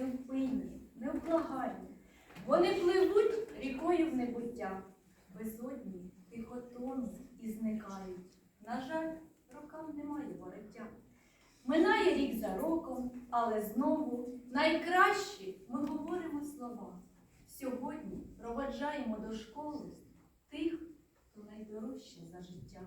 невпинні, невблагальні. Вони пливуть рікою в небуття, безодні тихо і зникають. На жаль, рокам немає вороття. Минає рік за роком, але знову найкращі ми говоримо слова. Сьогодні проваджаємо до школи тих, хто найдорожче за життя.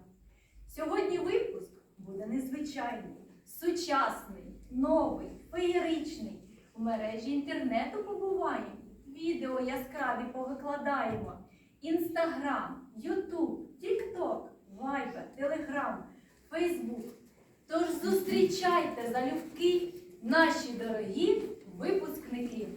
Сьогодні випуск буде незвичайний, сучасний, новий, феєричний. В мережі інтернету побуваємо, відео яскраві повикладаємо. Інстаграм, Ютуб, Тікток, Вайбер, Телеграм, Фейсбук. Тож зустрічайте залюбки наші дорогі випускники.